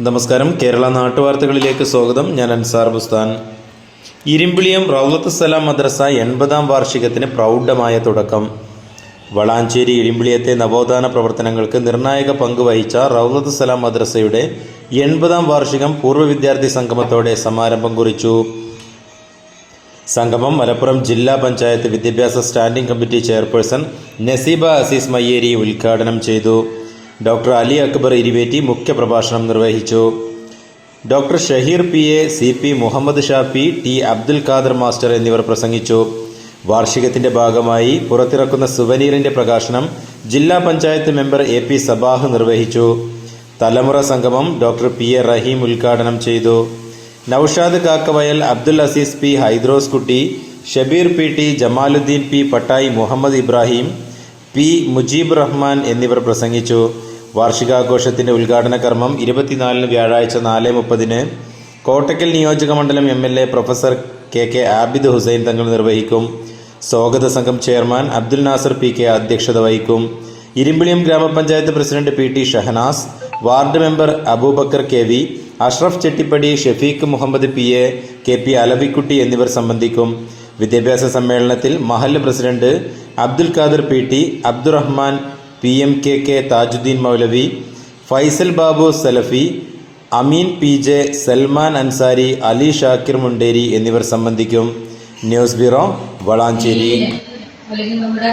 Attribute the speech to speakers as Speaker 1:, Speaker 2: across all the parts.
Speaker 1: നമസ്കാരം. കേരള നാട്ടുവാർത്തകളിലേക്ക് സ്വാഗതം. ഞാൻ അൻസാർ ബുസ്താൻ. ഇരുമ്പിളിയം റൗലത്ത് സലാം മദ്രസ എൺപതാം വാർഷികത്തിന് പ്രൗഢമായ തുടക്കം. വളാഞ്ചേരി ഇരിമ്പിളിയത്തെ നവോത്ഥാന പ്രവർത്തനങ്ങൾക്ക് നിർണായക പങ്ക് വഹിച്ച റൗലത്ത് സലാം മദ്രസയുടെ എൺപതാം വാർഷികം പൂർവ വിദ്യാർത്ഥി സംഗമത്തോടെ സമാരംഭം കുറിച്ചു. സംഗമം മലപ്പുറം ജില്ലാ പഞ്ചായത്ത് വിദ്യാഭ്യാസ standing committee chairperson Naseeba Azeez Mayyeri ഉദ്ഘാടനം ചെയ്തു. ഡോക്ടർ അലി അക്ബർ ഇരിവേറ്റി മുഖ്യപ്രഭാഷണം നിർവഹിച്ചു. Doctor Shaheer P A C P Muhammad Shafi T Abdul Khader master എന്നിവർ പ്രസംഗിച്ചു. വാർഷികത്തിന്റെ ഭാഗമായി പുറത്തിറക്കുന്ന സുവനീറിന്റെ പ്രകാശനം ജില്ലാ panchayat member A P Sabah നിർവഹിച്ചു. തലമുറ സംഗമം ഡോക്ടർ പി എ റഹീം ഉദ്ഘാടനം ചെയ്തു. Noushad Kakkavayal Abdul Azeez P Haidros Kutty Shabeer P T Jamaluddin P Pattayi Muhammad Ibrahim P Mujeeb Rahman എന്നിവർ പ്രസംഗിച്ചു. വാർഷികാഘോഷത്തിന്റെ ഉദ്ഘാടന കർമ്മം ഇരുപത്തിനാലിന് വ്യാഴാഴ്ച നാല് മുപ്പതിന് കോട്ടക്കൽ നിയോജക മണ്ഡലം M L A professor K K Abid Hussain Thangal നിർവഹിക്കും. സ്വാഗത സംഘം chairman Abdul Nasar P K അധ്യക്ഷത വഹിക്കും. ഇരുമ്പിളിയം ഗ്രാമപഞ്ചായത്ത് president P T Shahnas ward member Aboobacker K V Ashraf Chettippadi Shefeeq Muhammad P A K P Alavikutty എന്നിവർ സംബന്ധിക്കും. വിദ്യാഭ്യാസ സമ്മേളനത്തിൽ മഹല്ല് president Abdul Khader P T Abdurahman P M K K Thajuddeen മൗലവി Faisal Babu Salafi Ameen P J Salman Ansari Ali Shakir Munderi എന്നിവർ സംബന്ധിക്കും news bureau Valanchery.
Speaker 2: അല്ലെങ്കിൽ നമ്മുടെ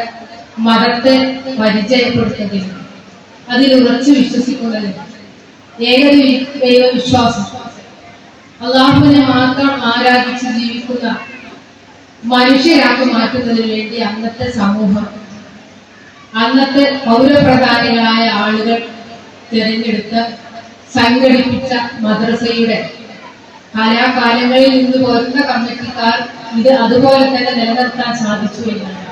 Speaker 2: മതത്തെ പരിചയപ്പെടുത്തുകയും അതിൽ ഉറച്ചു വിശ്വസിക്കുന്നതിന് ഏക ദൈവ വിശ്വാസം? അള്ളാഹുവിനെ മാത്രം ആരാധിച്ച് ജീവിക്കുന്ന മനുഷ്യരാക്കി മാറ്റുന്നതിന് വേണ്ടി അന്നത്തെ സമൂഹം അന്നത്തെ പൗരപ്രധാനികളായ ആളുകൾ തിരഞ്ഞെടുത്ത് സംഘടിപ്പിച്ച മദ്രസയുടെ കാലാകാലങ്ങളിൽ നിന്ന് പോരുന്ന കമ്മിറ്റിക്കാർ ഇത് അതുപോലെ തന്നെ നിലനിർത്താൻ സാധിച്ചു എന്നാണ്.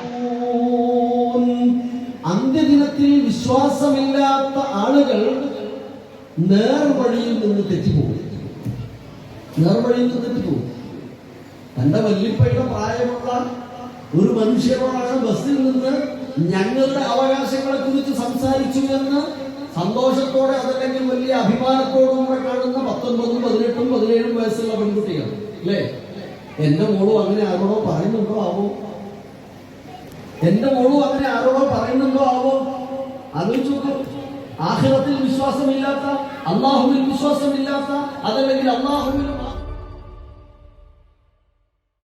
Speaker 3: അന്ത്യദിനത്തിൽ വിശ്വാസമില്ലാത്ത ആളുകൾ നേർവഴിയിൽ നിന്ന് തെറ്റിപ്പോകും. നേർവഴിയിൽ നിന്ന് തെറ്റിപ്പോകും. തന്റെ വല്യപ്പയുടെ പ്രായമുള്ള ഒരു മനുഷ്യനോടാണ് ബസ്സിൽ നിന്ന് ഞങ്ങളുടെ അവകാശങ്ങളെ കുറിച്ച് സംസാരിച്ചു എന്ന് സന്തോഷത്തോടെ അതല്ലെങ്കിൽ വലിയ അഭിമാനത്തോടും കൂടെ കാണുന്ന പത്തൊൻപതും പതിനെട്ടും പതിനേഴും വയസ്സുള്ള പെൺകുട്ടികൾ അല്ലേ? എന്റെ മോളും അങ്ങനെ ആരോടോ പറയുന്നുണ്ടോ ആവോ? എന്റെ മോളും അങ്ങനെ ആരോടോ പറയുന്നുണ്ടോ ആവോ? ആലോചിച്ചു ആഹ്ലത്തിൽ വിശ്വാസമില്ലാത്ത അള്ളാഹുവിൽ വിശ്വാസമില്ലാത്ത അതല്ലെങ്കിൽ അള്ളാഹുവിലും